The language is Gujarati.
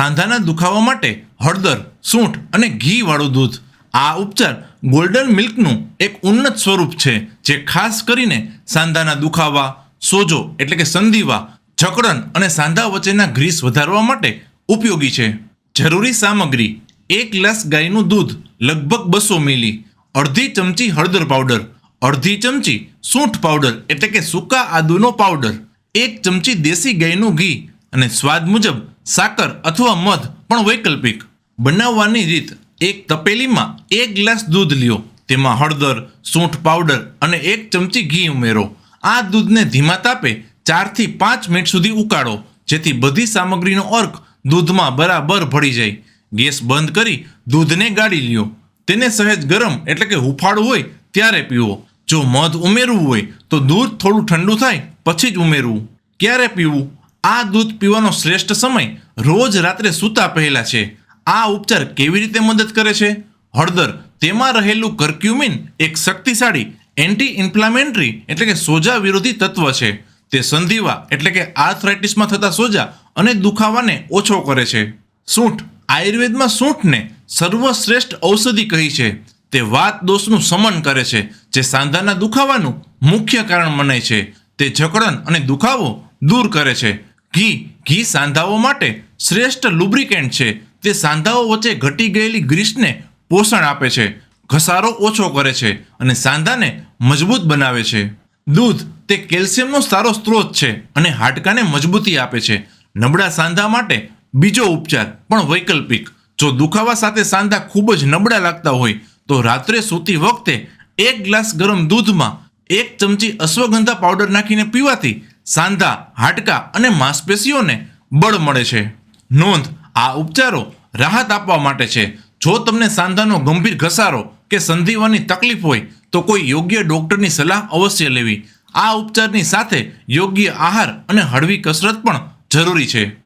સાંધાના દુખાવા માટે હળદર, સૂંઠ અને ઘીવાળું દૂધ. આ ઉપચાર ગોલ્ડન મિલ્કનું એક ઉન્નત સ્વરૂપ છે, જે ખાસ કરીને સાંધાના દુખાવા, સોજો એટલે કે સંધિવા, જકડન અને સાંધા વચ્ચેના ગ્રીસ વધારવા માટે ઉપયોગી છે. જરૂરી સામગ્રી એક ગ્લાસ ગાયનું દૂધ લગભગ બસો મિલી, અડધી ચમચી હળદર પાવડર, અડધી ચમચી સૂંઠ પાવડર એટલે કે સૂકા આદુનો પાવડર, એક ચમચી દેશી ગાયનું ઘી અને સ્વાદ મુજબ સાકર અથવા મધ પણ વૈકલ્પિક. બનાવવાની રીત, એક તપેલીમાં એક ગ્લાસ દૂધ લ્યો. તેમાં હળદર, સૂંઠ પાવડર અને એક ચમચી ઘી ઉમેરો. આ દૂધને ધીમા તાપે ચારથી પાંચ મિનિટ સુધી ઉકાળો, જેથી બધી સામગ્રીનો અર્ક દૂધમાં બરાબર ભળી જાય. ગેસ બંધ કરી દૂધને ગાળી લ્યો. તેને સહેજ ગરમ એટલે કે હુફાળું હોય ત્યારે પીવો. જો મધ ઉમેરવું હોય તો દૂધ થોડું ઠંડુ થાય, પછી જ ઉમેરવું. ક્યારે પીવું? આ દૂધ પીવાનો શ્રેષ્ઠ સમય રોજ રાત્રે સૂતા પહેલા છે. આ ઉપચાર કેવી રીતે મદદ કરે છે? હળદર, તેમાં રહેલું કર્ક્યુમિન એક શક્તિશાળી એન્ટી ઇન્ફ્લામેન્ટરી એટલે કે સોજા વિરોધી તત્વ છે. તે સંધિવા એટલે કે આર્થરાઇટિસમાં થતા સોજા અને દુખાવાને ઓછો કરે છે. સૂંઠ, આયુર્વેદમાં સૂંઠને સર્વશ્રેષ્ઠ ઔષધિ કહી છે. તે વાત દોષનું સમન કરે છે, જે સાંધાના દુખાવાનું મુખ્ય કારણ મનાય છે. તે જકડન અને દુખાવો દૂર કરે છે. ઘી ઘી સાંધાઓ માટે શ્રેષ્ઠ લુબ્રિકેન્ટ છે. તે સાંધાઓ વચ્ચે ઘટી ગયેલી ગ્રીસને પોષણ આપે છે, ઘસારો ઓછો કરે છે અને સાંધાને મજબૂત બનાવે છે. દૂધ તે કેલ્શિયમનો સારો સ્ત્રોત છે અને હાડકાને મજબૂતી આપે છે. નબળા સાંધા માટે બીજો ઉપચાર પણ વૈકલ્પિક. જો દુખાવા સાથે સાંધા ખૂબ જ નબળા લાગતા હોય, તો રાત્રે સૂતી વખતે એક ગ્લાસ ગરમ દૂધમાં એક ચમચી અશ્વગંધા પાવડર નાખીને પીવાથી સાંધા, હાડકા અને માંસપેશીઓને બળ મળે છે. નોંધ, આ ઉપચારો રાહત આપવા માટે છે. જો તમને સાંધાનો ગંભીર ઘસારો કે સંધિવાની તકલીફ હોય, તો કોઈ યોગ્ય ડોક્ટરની સલાહ અવશ્ય લેવી. આ ઉપચારની સાથે યોગ્ય આહાર અને હળવી કસરત પણ જરૂરી છે.